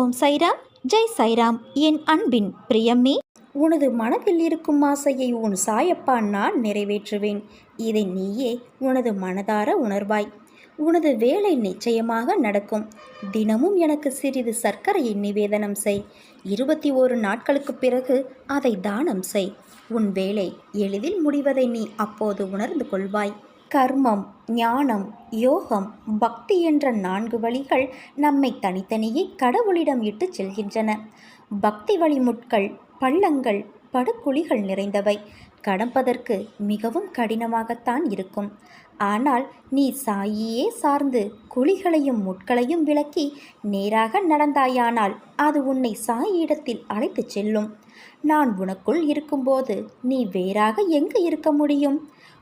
ஓம் சைராம் ஜெய் சைராம். என் அன்பின் பிரியம்மே உனது மனதில் இருக்கும் ஆசையை உன் சாயப்பா நான் நிறைவேற்றுவேன். இதை நீயே உனது மனதார உணர்வாய். உனது வேலை நிச்சயமாக நடக்கும். தினமும் எனக்கு சிறிது சர்க்கரையை நிவேதனம் செய். இருபத்தி ஓரு நாட்களுக்கு பிறகு அதை தானம் செய். உன் வேலை எளிதில் முடிவதை நீ அப்போது உணர்ந்து கொள்வாய். கர்மம் ஞானம் யோகம் பக்தி என்ற நான்கு வழிகள் நம்மை தனித்தனியே கடவுளிடம் இட்டுச் செல்கின்றன. பக்தி வழிமுட்கள் பள்ளங்கள் படுகுழிகள் நிறைந்தவை. கடப்பதற்கு மிகவும் கடினமாகத்தான் இருக்கும். ஆனால் நீ சாயியே சார்ந்து குழிகளையும் முட்களையும் விலக்கி நேராக நடந்தாயானால் அது உன்னை சாயியிடத்தில் அழைத்துச் செல்லும். நான் உனக்குள் இருக்கும்போது நீ வேறாக எங்கு இருக்க முடியும்?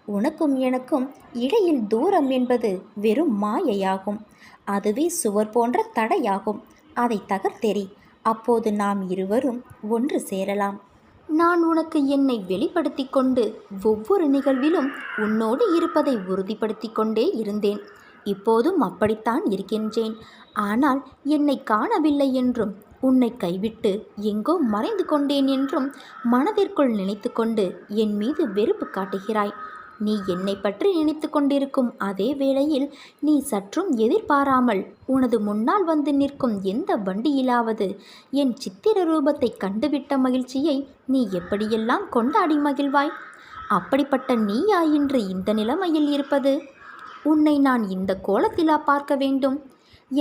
உனக்கும் எனக்கும் இடையில் தூரம் என்பது வெறும் மாயையாகும். அதுவே சுவர் போன்ற தடையாகும். அதை தகர்த்தெறி அப்போது நாம் இருவரும் ஒன்று சேரலாம். நான் உனக்கு என்னை வெளிப்படுத்தி கொண்டு ஒவ்வொரு நிகழ்விலும் உன்னோடு இருப்பதை உறுதிப்படுத்தி கொண்டே இருந்தேன். இப்போதும் அப்படித்தான் இருக்கின்றேன். ஆனால் என்னை காணவில்லை என்றும் உன்னை கைவிட்டு எங்கோ மறைந்து கொண்டேன் என்றும் மனதிற்குள் நினைத்து கொண்டு என் மீது வெறுப்பு காட்டுகிறாய். நீ என்னை பற்றி நினைத்து கொண்டிருக்கும் அதே வேளையில் நீ சற்றும் எதிர்பாராமல் உனது முன்னால் வந்து நிற்கும் எந்த வண்டியிலாவது என் சித்திர ரூபத்தை கண்டுவிட்ட மகிழ்ச்சியை நீ எப்படியெல்லாம் கொண்டாடி மகிழ்வாய்? அப்படிப்பட்ட நீயா இன்று இந்த நிலைமையில் இருப்பது? உன்னை நான் இந்த கோலத்திலா பார்க்க வேண்டும்?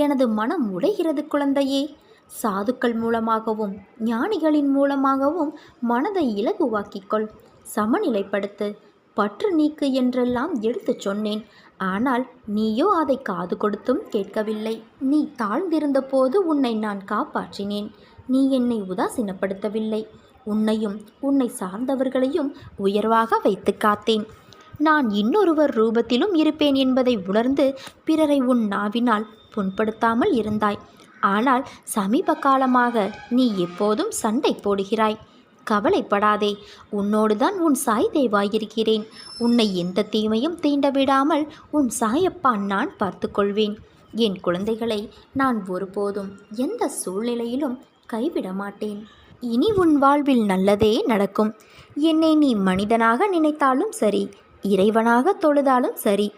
எனது மனம் உடைகிறது குழந்தையே. சாதுக்கள் மூலமாகவும் ஞானிகளின் மூலமாகவும் மனதை இலகுவாக்கிக்கொள் சமநிலைப்படுத்து. பற்று நீக்கு என்றெல்லாம் எடுத்துச் சொன்னேன். ஆனால் நீயோ அதை காது கொடுத்தும் கேட்கவில்லை. நீ தாழ்ந்திருந்த போது உன்னை நான் காப்பாற்றினேன். நீ என்னை உதாசீனப்படுத்தவில்லை. உன்னையும் உன்னை சார்ந்தவர்களையும் உயர்வாக வைத்து காத்தேன். நான் இன்னொருவர் ரூபத்திலும் இருப்பேன் என்பதை உணர்ந்து பிறரை உன் நாவினால் புண்படுத்தாமல் இருந்தாய். ஆனால் சமீப காலமாக நீ எப்போதும் சண்டை போடுகிறாய். கவலைப்படாதே. உன்னோடுதான் உன் சாய் தேவாயிருக்கிறேன். உன்னை எந்த தீமையும் தீண்ட விடாமல் உன் சாயப்பா நான் பார்த்துக்கொள்வேன். என் குழந்தைகளை நான் ஒருபோதும் எந்த சூழ்நிலையிலும் கைவிட மாட்டேன். இனி உன் வாழ்வில் நல்லதே நடக்கும். என்னை நீ மனிதனாக நினைத்தாலும் சரி இறைவனாக தொழுதாலும் சரி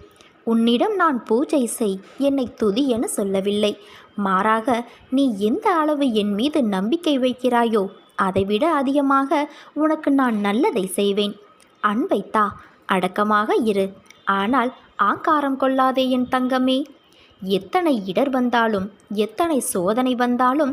உன்னிடம் நான் பூஜை செய் என்னை துதி என சொல்லவில்லை. மாறாக நீ எந்த அளவு என் மீது நம்பிக்கை வைக்கிறாயோ அதைவிட அதிகமாக உனக்கு நான் நல்லதை செய்வேன். அன்பைத்தா அடக்கமாக இரு. ஆனால் ஆங்காரம் கொள்ளாதே என் தங்கமே. எத்தனை இடர் வந்தாலும் எத்தனை சோதனை வந்தாலும்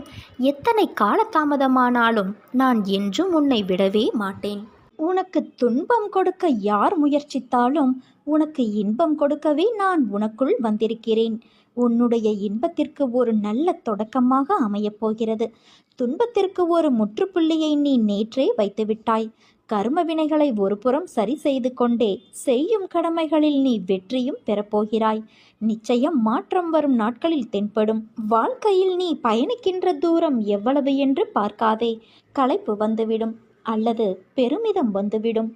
எத்தனை காலதாமதமானாலும் நான் என்றும் உன்னை விடவே மாட்டேன். உனக்கு துன்பம் கொடுக்க யார் முயற்சித்தாலும் உனக்கு இன்பம் கொடுக்கவே நான் உனக்குள் வந்திருக்கிறேன். உன்னுடைய இன்பத்திற்கு ஒரு நல்ல தொடக்கமாக அமையப் போகிறது. துன்பத்திற்கு ஒரு முற்றுப்புள்ளியை நீ நேற்றே வைத்துவிட்டாய். கர்ம வினைகளை ஒருபுறம் சரி செய்து கொண்டே செய்யும் கடமைகளில் நீ வெற்றியும் பெறப்போகிறாய் நிச்சயம் மாற்றம் வரும் நாட்களில் தென்படும். வாழ்க்கையில் நீ பயணிக்கின்ற தூரம் எவ்வளவு என்று பார்க்காதே. களைப்பு வந்துவிடும். அல்லது பெருமிதம் வந்துவிடும்.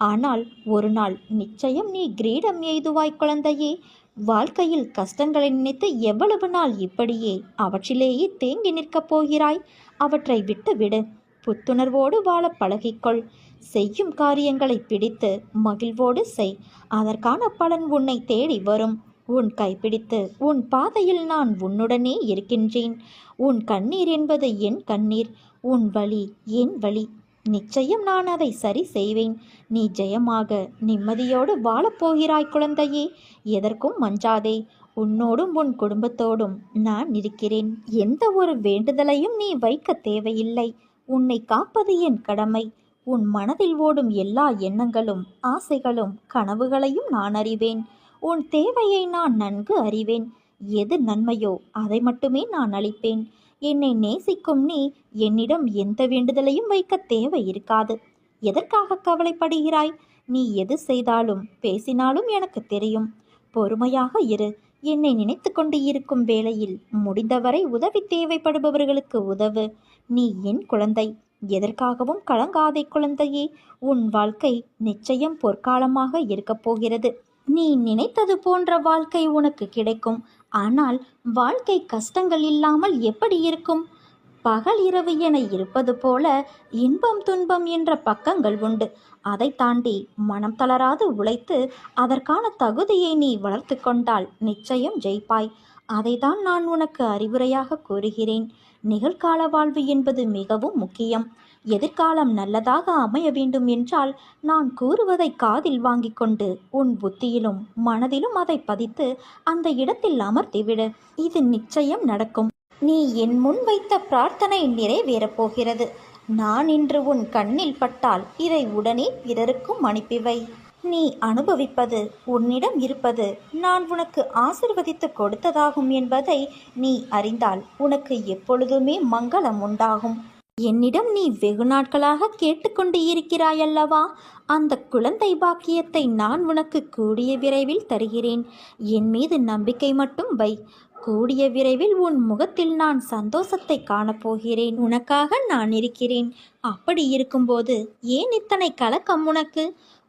ஆனால் ஒரு நாள் நிச்சயம் நீ கிரீடம் எய்துவாய் குழந்தையே. வாழ்க்கையில் கஷ்டங்களை நினைத்து எவ்வளவு நாள் இப்படியே அவற்றிலேயே தேங்கி நிற்கப் போகிறாய்? அவற்றை விட்டுவிடு. புத்துணர்வோடு வாழ பழகிக்கொள். செய்யும் காரியங்களை பிடித்து மகிழ்வோடு செய். அதற்கான பலன் உன்னை தேடி வரும். உன் கைப்பிடித்து உன் பாதையில் நான் உன்னுடனே இருக்கின்றேன். உன் கண்ணீர் என்பது என் கண்ணீர். உன் வழி என் வழி நிச்சயம் நான் அதை சரி செய்வேன். நீ ஜெயமாக நிம்மதியோடு வாழப்போகிறாய் குழந்தையே. எதற்கும் மஞ்சாதே. உன்னோடும் உன் குடும்பத்தோடும் நான் இருக்கிறேன். எந்த ஒரு வேண்டுதலையும் நீ வைக்க தேவையில்லை. உன்னை காப்பது என் கடமை. உன் மனதில் ஓடும் எல்லா எண்ணங்களும் ஆசைகளும் கனவுகளையும் நான் அறிவேன். உன் தேவையை நான் நன்கு அறிவேன். எது நன்மையோ அதை மட்டுமே நான் அளிப்பேன். என்னை நேசிக்கும் நீ என்னிடம் எந்த வேண்டுதலையும் வைக்க தேவை இருக்காது எதற்காக கவலைப்படுகிறாய்? நீ எது செய்தாலும் பேசினாலும் எனக்கு தெரியும். பொறுமையாக இரு. என்னை நினைத்து கொண்டு இருக்கும் வேளையில் முடிந்தவரை உதவி தேவைப்படுபவர்களுக்கு உதவு. நீ என் குழந்தை. எதற்காகவும் கலங்காதே குழந்தையே. உன் வாழ்க்கை நிச்சயம் பொற்காலமாக இருக்கப் போகிறது. நீ நினைத்தது போன்ற வாழ்க்கை உனக்கு கிடைக்கும். ஆனால் வாழ்க்கை கஷ்டங்கள் இல்லாமல் எப்படி இருக்கும்? பகல் இரவு என இருப்பது போல இன்பம் துன்பம் என்ற பக்கங்கள் உண்டு. அதை தாண்டி மனம் தளராது உழைத்து அதற்கான தகுதியை நீ வளர்த்து கொண்டால் நிச்சயம் ஜெயிப்பாய். அதைதான் நான் உனக்கு அறிவுரையாக கூறுகிறேன். நிகழ்கால வாழ்வு என்பது மிகவும் முக்கியம். எதிர்காலம் நல்லதாக அமைய வேண்டும் என்றால் நான் கூறுவதை காதில் வாங்கிக் கொண்டு உன் புத்தியிலும் மனதிலும் அதை பதித்து அந்த இடத்தில் அமர்த்திவிடு இது நிச்சயம் நடக்கும். நீ என் முன் வைத்த பிரார்த்தனை நிறைவேறப் போகிறது. நான் இன்று உன் கண்ணில் பட்டால் இதை உடனே பிறருக்கும் அனுப்பிவை நீ அனுபவிப்பது உன்னிடம் இருப்பது நான் உனக்கு ஆசிர்வதித்து கொடுத்ததாகும் என்பதை நீ அறிந்தால் உனக்கு எப்பொழுதுமே மங்களம் உண்டாகும். என்னிடம் நீ வெகு நாட்களாக கேட்டுக்கொண்டு இருக்கிறாயல்லவா? அந்த குழந்தை பாக்கியத்தை நான் உனக்கு கூடிய விரைவில் தருகிறேன். என் மீது நம்பிக்கை மட்டும் வை. கூடிய விரைவில் உன் முகத்தில் நான் சந்தோஷத்தை காணப்போகிறேன். உனக்காக நான் இருக்கிறேன். அப்படி இருக்கும்போது ஏன் இத்தனை கலக்கம் உனக்கு?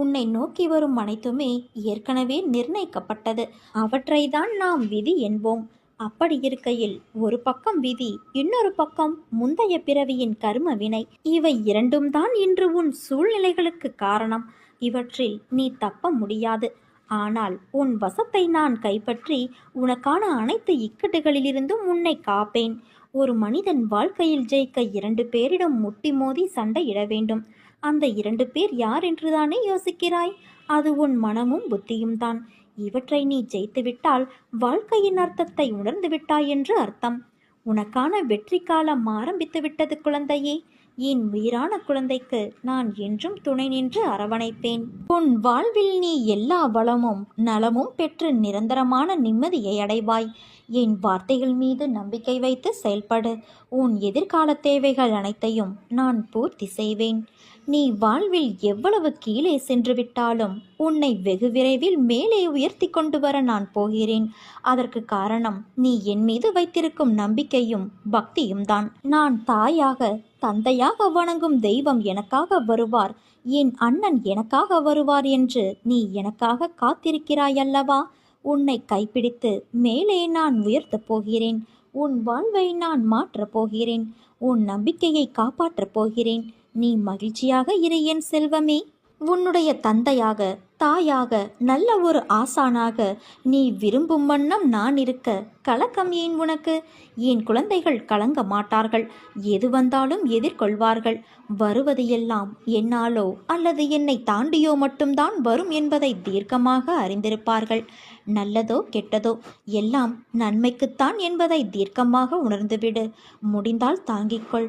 உன்னை நோக்கி வரும் அனைத்துமே ஏற்கனவே நிர்ணயிக்கப்பட்டது. அவற்றை தான் நாம் விதி என்போம். அப்படி இருக்கையில் ஒரு பக்கம் விதி இன்னொரு பக்கம் முந்தைய பிறவியின் கர்ம வினை. இவை இரண்டும் தான் இன்று உன் சூழ்நிலைகளுக்கு காரணம். இவற்றில் நீ தப்ப முடியாது. ஆனால் உன் வசத்தை நான் கைப்பற்றி உனக்கான அனைத்து இக்கட்டுகளிலிருந்தும் உன்னை காப்பேன். ஒரு மனிதன் வாழ்க்கையில் ஜெயிக்க இரண்டு பேரிடம் முட்டி மோதி சண்டையிட வேண்டும். அந்த இரண்டு பேர் யார் என்றுதானே யோசிக்கிறாய்? அது உன் மனமும் புத்தியும் தான். இவற்றை நீ ஜெயித்துவிட்டால் வாழ்க்கையின் அர்த்தத்தை உணர்ந்து விட்டாய் என்று அர்த்தம். உனக்கான வெற்றி காலம் ஆரம்பித்து விட்டது குழந்தையே. என் உயிரான குழந்தைக்கு நான் என்றும் துணை நின்று அரவணைப்பேன். உன் வாழ்வில் நீ எல்லா வளமும் நலமும் பெற்று நிரந்தரமான நிம்மதியை அடைவாய். என் வார்த்தைகள் மீது நம்பிக்கை வைத்து செயல்படு. உன் எதிர்கால தேவைகள் அனைத்தையும் நான் பூர்த்தி செய்வேன். நீ வாழ்வில் எவ்வளவு கீழே சென்று விட்டாலும் உன்னை வெகு விரைவில் மேலே உயர்த்தி கொண்டு வர நான் போகிறேன். அதற்கு காரணம் நீ என் மீது வைத்திருக்கும் நம்பிக்கையும் பக்தியும் தான். நான் தாயாக தந்தையாக வணங்கும் தெய்வம் எனக்காக வருவார். என் அண்ணன் எனக்காக வருவார் என்று நீ எனக்காக காத்திருக்கிறாய் அல்லவா? உன்னை கைப்பிடித்து மேலே நான் உயர்த்தப் போகிறேன். உன் வாழ்வை நான் மாற்றப் போகிறேன். உன் நம்பிக்கையை காப்பாற்றப் போகிறேன். நீ மகிழ்ச்சியாக இரு என் செல்வமே. உன்னுடைய தந்தையாக தாயாக நல்ல ஒரு ஆசானாக நீ விரும்பும் வண்ணம் நான் இருக்க கலக்கம் ஏன் உனக்கு? என் குழந்தைகள் கலங்க மாட்டார்கள். எது வந்தாலும் எதிர்கொள்வார்கள். வருவது எல்லாம் என்னாலோ அல்லது என்னை தாண்டியோ மட்டும்தான் வரும் என்பதை தீர்க்கமாக அறிந்திருப்பார்கள். நல்லதோ கெட்டதோ எல்லாம் நன்மைக்குத்தான் என்பதை தீர்க்கமாக உணர்ந்துவிடு. முடிந்தால் தாங்கிக்கொள்.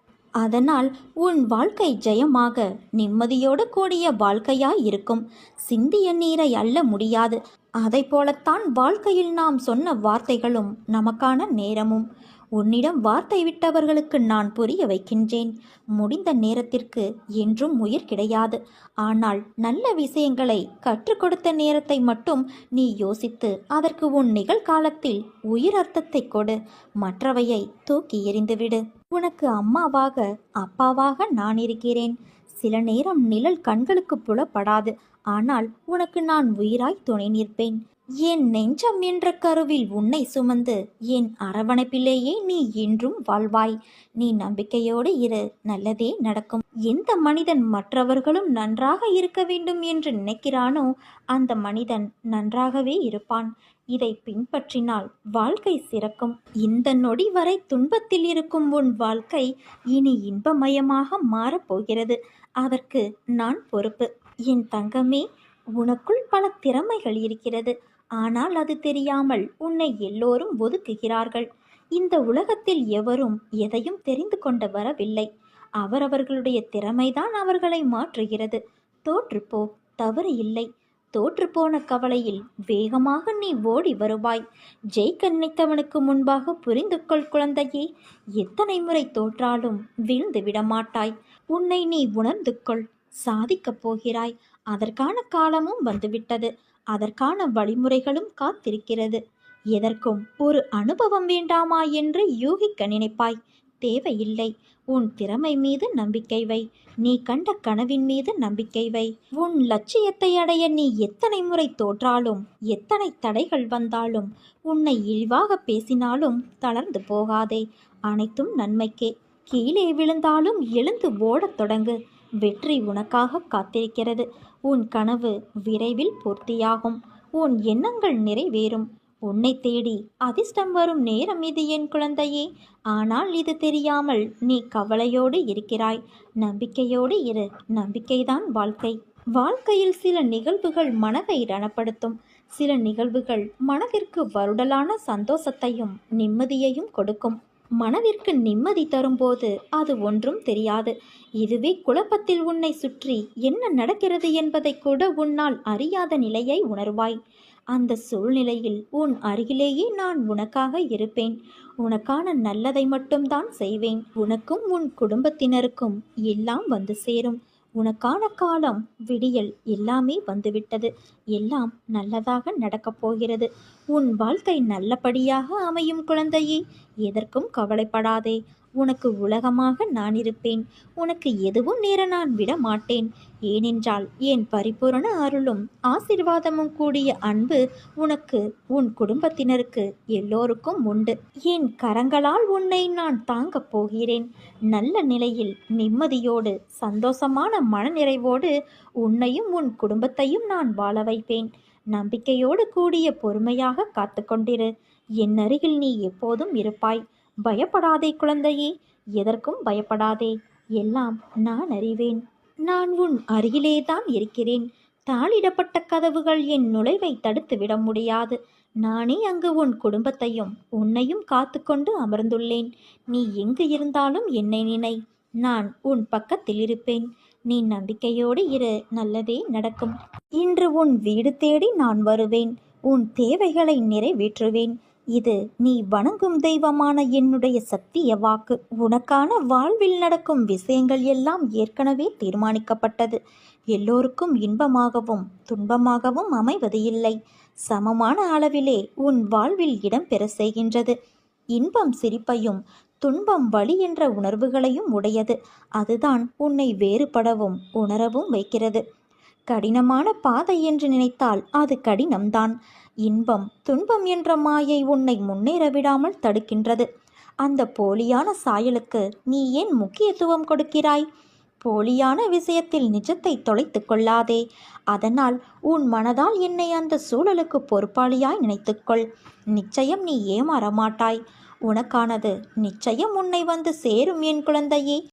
அதனால் உன் வாழ்க்கை ஜெயமாக நிம்மதியோடு கூடிய வாழ்க்கையாய் இருக்கும். சிந்திய நீரை அல்ல முடியாது. அதை போலத்தான் வாழ்க்கையில் நாம் சொன்ன வார்த்தைகளும் நமக்கான நேரமும். உன்னிடம் வார்த்தை விட்டவர்களுக்கு நான் புரிய வைக்கின்றேன். முடிந்த நேரத்திற்கு என்றும் உயிர் கிடையாது. ஆனால் நல்ல விஷயங்களை கற்றுக் கொடுத்த நேரத்தை மட்டும் நீ யோசித்து அதற்கு உன் நிகழ்காலத்தில் உயிர் அர்த்தத்தை கொடு. மற்றவையை தூக்கி எறிந்துவிடு. உனக்கு அம்மாவாக அப்பாவாக நான் இருக்கிறேன். சில நேரம் நிழல் கண்களுக்கு புலப்படாது. ஆனால் உனக்கு நான் உயிராய் துணை நிற்பேன். என் நெஞ்சம் என்ற கருவில் உன்னை சுமந்து என் அரவணைப்பிலேயே நீ என்றும் வாழ்வாய். நீ நம்பிக்கையோடு இரு நல்லதே நடக்கும். எந்த மனிதன் மற்றவர்களும் நன்றாக இருக்க வேண்டும் என்று நினைக்கிறானோ அந்த மனிதன் நன்றாகவே இருப்பான். இதை பின்பற்றினால் வாழ்க்கை சிறக்கும். இந்த நொடி வரை துன்பத்தில் இருக்கும் உன் வாழ்க்கை இனி இன்பமயமாக மாறப்போகிறது. அதற்கு நான் பொறுப்பு. என் தங்கமே உனக்குள் பல திறமைகள் இருக்கிறது. ஆனால் அது தெரியாமல் உன்னை எல்லோரும் ஒதுக்குகிறார்கள். இந்த உலகத்தில் எவரும் எதையும் தெரிந்து கொண்டு வரவில்லை. அவரவர்களுடைய திறமைதான் அவர்களை மாற்றுகிறது. தோற்றுப்போ தவறு இல்லை. தோற்றுப்போன கவலையில் வேகமாக நீ ஓடி வருவாய். ஜெயிக்க நினைத்தவனுக்கு முன்பாக புரிந்து கொள் குழந்தையே. எத்தனை முறை தோற்றாலும் வீழ்ந்து விடமாட்டாய் உன்னை நீ உணர்ந்து கொள். சாதிக்கப் போகிறாய். அதற்கான காலமும் வந்துவிட்டது. அதற்கான வழிமுறைகளும் காத்திருக்கிறது. எதற்கும் ஒரு அனுபவம் வேண்டாமா என்று யூகிக்க நினைப்பாய். தேவையில்லை. உன் திறமை மீது நம்பிக்கை வை. நீ கண்ட கனவின் மீது நம்பிக்கை வை. உன் லட்சியத்தை அடைய நீ எத்தனை முறை தோற்றாலும் எத்தனை தடைகள் வந்தாலும் உன்னை இழிவாக பேசினாலும் தளர்ந்து போகாதே. அனைத்தும் நன்மைக்கே. கீழே விழுந்தாலும் எழுந்து ஓடத் தொடங்கு. வெற்றி உனக்காக காத்திருக்கிறது. உன் கனவு விரைவில் பூர்த்தியாகும். உன் எண்ணங்கள் நிறைவேறும். உன்னை தேடி அதிர்ஷ்டம் வரும் நேரம் இது என் குழந்தையே. ஆனால் இது தெரியாமல் நீ கவலையோடு இருக்கிறாய். நம்பிக்கையோடு இரு. நம்பிக்கைதான் வாழ்க்கை. வாழ்க்கையில் சில நிகழ்வுகள் மனதை ரணப்படுத்தும். சில நிகழ்வுகள் மனதிற்கு வருடலான சந்தோஷத்தையும் நிம்மதியையும் கொடுக்கும். மனதிற்கு நிம்மதி தரும்போது அது ஒன்றும் தெரியாது. இதுவே குழப்பத்தில் உன்னை சுற்றி என்ன நடக்கிறது என்பதை கூட உன்னால் அறியாத நிலையை உணர்வாய். அந்த சூழ்நிலையில் உன் அருகிலேயே நான் உனக்காக இருப்பேன். உனக்கான நல்லதை மட்டும்தான் செய்வேன். உனக்கும் உன் குடும்பத்தினருக்கும் எல்லாம் வந்து சேரும். உனக்கான காலம் விடியல் எல்லாமே வந்துவிட்டது. எல்லாம் நல்லதாக நடக்கப் போகிறது. உன் வாழ்க்கை நல்லபடியாக அமையும் குழந்தையே எதற்கும் கவலைப்படாதே. உனக்கு உலகமாக நான் இருப்பேன். உனக்கு எதுவும் நேர நான் விட மாட்டேன். ஏனென்றால் என் பரிபூரண அருளும் ஆசிர்வாதமும் கூடிய அன்பு உனக்கு உன் குடும்பத்தினருக்கு எல்லோருக்கும் உண்டு. என் கரங்களால் உன்னை நான் தாங்கப் போகிறேன். நல்ல நிலையில் நிம்மதியோடு சந்தோஷமான மனநிறைவோடு உன்னையும் உன் குடும்பத்தையும் நான் வாழ வைப்பேன். நம்பிக்கையோடு கூடிய பொறுமையாக காத்துக்கொண்டிரு என் அருகில் நீ எப்போதும் இருப்பாய். பயப்படாதே குழந்தையே எதற்கும் பயப்படாதே. எல்லாம் நான் அறிவேன். நான் உன் அருகிலே தான் இருக்கிறேன். தாளிடப்பட்ட கதவுகள் என் நுழைவை தடுத்து விட முடியாது. நானே அங்கு உன் குடும்பத்தையும் உன்னையும் காத்துக்கொண்டு அமர்ந்துள்ளேன். நீ எங்கு இருந்தாலும் என்னை நினை. நான் உன் பக்கத்தில் இருப்பேன். நீ நம்பிக்கையோடு இரு. நல்லதே நடக்கும். இன்று உன் வீடு தேடி நான் வருவேன். உன் தேவைகளை நிறைவேற்றுவேன். இது நீ வணங்கும் தெய்வமான என்னுடைய சத்திய வாக்கு. உனக்கான வாழ்வில் நடக்கும் விஷயங்கள் எல்லாம் ஏற்கனவே தீர்மானிக்கப்பட்டது. எல்லோருக்கும் இன்பமாகவும் துன்பமாகவும் அமைவது இல்லை. சமமான அளவிலே உன் வாழ்வில் இடம்பெற செய்கின்றது. இன்பம் சிரிப்பையும் துன்பம் வலி என்ற உணர்வுகளையும் உடையது. அதுதான் உன்னை வேறுபடவும் உணரவும் வைக்கிறது. கடினமான பாதை என்று நினைத்தால் அது கடினம்தான். இன்பம் துன்பம் என்ற மாயை உன்னை முன்னேற விடாமல் தடுக்கின்றது. அந்த போலியான சாயலுக்கு நீ ஏன் முக்கியத்துவம் கொடுக்கிறாய்? போலியான விஷயத்தில் நிஜத்தை தொலைத்து கொள்ளாதே. அதனால் உன் மனதால் என்னை அந்த சூழலுக்கு பொறுப்பாளியாய் நினைத்துக்கொள். நிச்சயம் நீ ஏமாற மாட்டாய். உனக்கானது நிச்சயம் உன்னை வந்து சேரும் என் குழந்தையே.